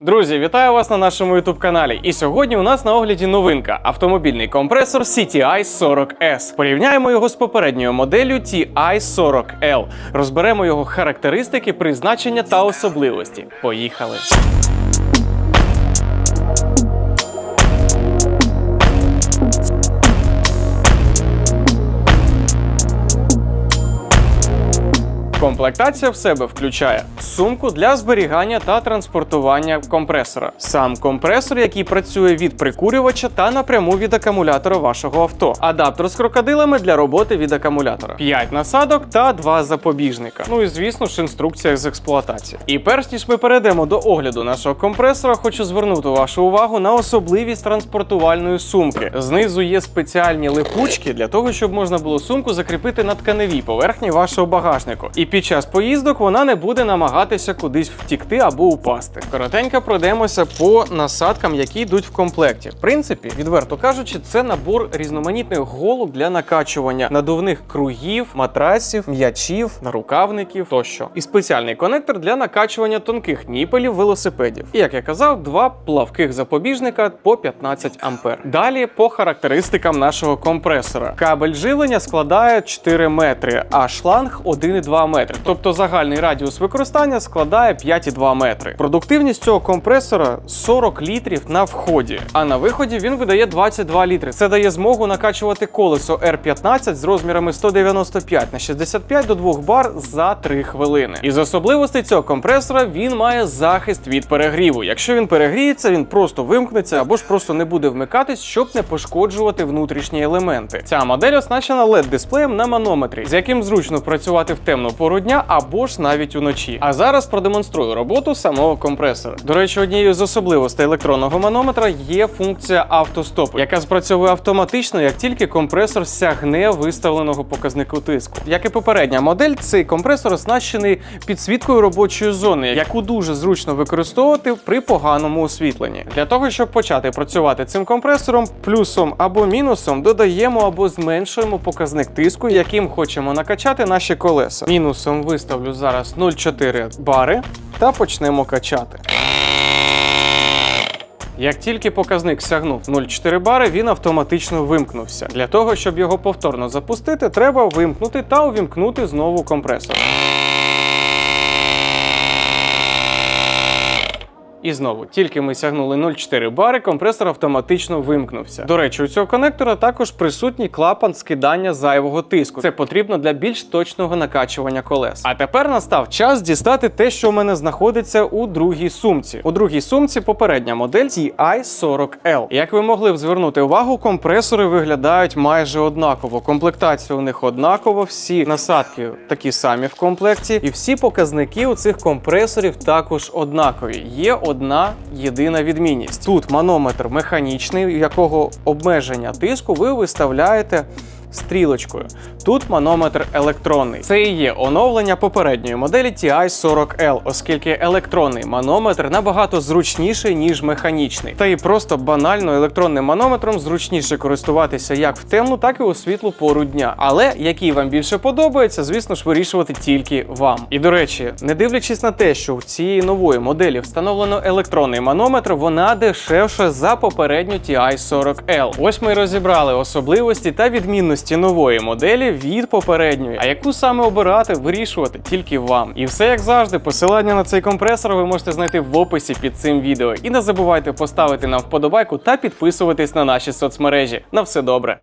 Друзі, вітаю вас на нашому youtube каналі. І сьогодні у нас на огляді новинка автомобільний компресор CTI 40S. Порівняємо його з попередньою моделлю TI 40L. Розберемо його характеристики, призначення та особливості. Поїхали! Комплектація в себе включає сумку для зберігання та транспортування компресора, сам компресор, який працює від прикурювача та напряму від акумулятора вашого авто, адаптер з крокодилами для роботи від акумулятора, 5 насадок та 2 запобіжника. Ну і звісно ж інструкція з експлуатації. І перш ніж ми перейдемо до огляду нашого компресора, хочу звернути вашу увагу на особливість транспортувальної сумки. Знизу є спеціальні липучки для того, щоб можна було сумку закріпити на тканевій поверхні вашого багажнику. І під час поїздок вона не буде намагатися кудись втікти або упасти. Коротенько пройдемося по насадкам, які йдуть в комплекті. В принципі, відверто кажучи, це набор різноманітних голок для накачування надувних кругів, матрасів, м'ячів, нарукавників тощо. І спеціальний конектор для накачування тонких ніпелів велосипедів. І як я казав, два плавких запобіжника по 15 ампер. Далі по характеристикам нашого компресора. Кабель живлення складає 4 метри, а шланг 1,2 метри. Тобто загальний радіус використання складає 5,2 метри. Продуктивність цього компресора 40 літрів на вході, а на виході він видає 22 літри. Це дає змогу накачувати колесо R15 з розмірами 195 на 65 до 2 бар за 3 хвилини. Із особливостей цього компресора він має захист від перегріву. Якщо він перегріється, він просто вимкнеться або ж просто не буде вмикатись, щоб не пошкоджувати внутрішні елементи. Ця модель оснащена led дисплеєм на манометрі, з яким зручно працювати в темну пору дня або ж навіть уночі. А зараз продемонструю роботу самого компресора. До речі, однією з особливостей електронного манометра є функція автостопу, яка спрацьовує автоматично, як тільки компресор сягне виставленого показнику тиску. Як і попередня модель, цей компресор оснащений підсвіткою робочої зони, яку дуже зручно використовувати при поганому освітленні. Для того, щоб почати працювати цим компресором, плюсом або мінусом додаємо або зменшуємо показник тиску, яким хочемо накачати наші колеса. Мінусом виставлю зараз 0,4 бари та почнемо качати. Як тільки показник сягнув 0,4 бари, він автоматично вимкнувся. Для того, щоб його повторно запустити, треба вимкнути та увімкнути знову компресор. І знову, тільки ми сягнули 0,4 бари, компресор автоматично вимкнувся. До речі, у цього конектора також присутній клапан скидання зайвого тиску. Це потрібно для більш точного накачування колес. А тепер настав час дістати те, що в мене знаходиться у другій сумці. У другій сумці попередня модель TI-40L. Як ви могли б звернути увагу, компресори виглядають майже однаково. Комплектація у них однакова, всі насадки такі самі в комплекті, і всі показники у цих компресорів також однакові. Є одна єдина відмінність. Тут манометр механічний, якого обмеження тиску ви виставляєте стрілочкою. Тут манометр електронний. Це і є оновлення попередньої моделі TI-40L, оскільки електронний манометр набагато зручніший, ніж механічний. Та і просто банально електронним манометром зручніше користуватися як в темну, так і у світлу пору дня. Але який вам більше подобається, звісно ж, вирішувати тільки вам. І до речі, не дивлячись на те, що в цієї нової моделі встановлено електронний манометр, вона дешевша за попередню TI-40L. Ось ми розібрали особливості та відмінності нової моделі від попередньої. А яку саме обирати, вирішувати тільки вам. І все як завжди, посилання на цей компресор ви можете знайти в описі під цим відео. І не забувайте поставити нам вподобайку та підписуватись на наші соцмережі. На все добре.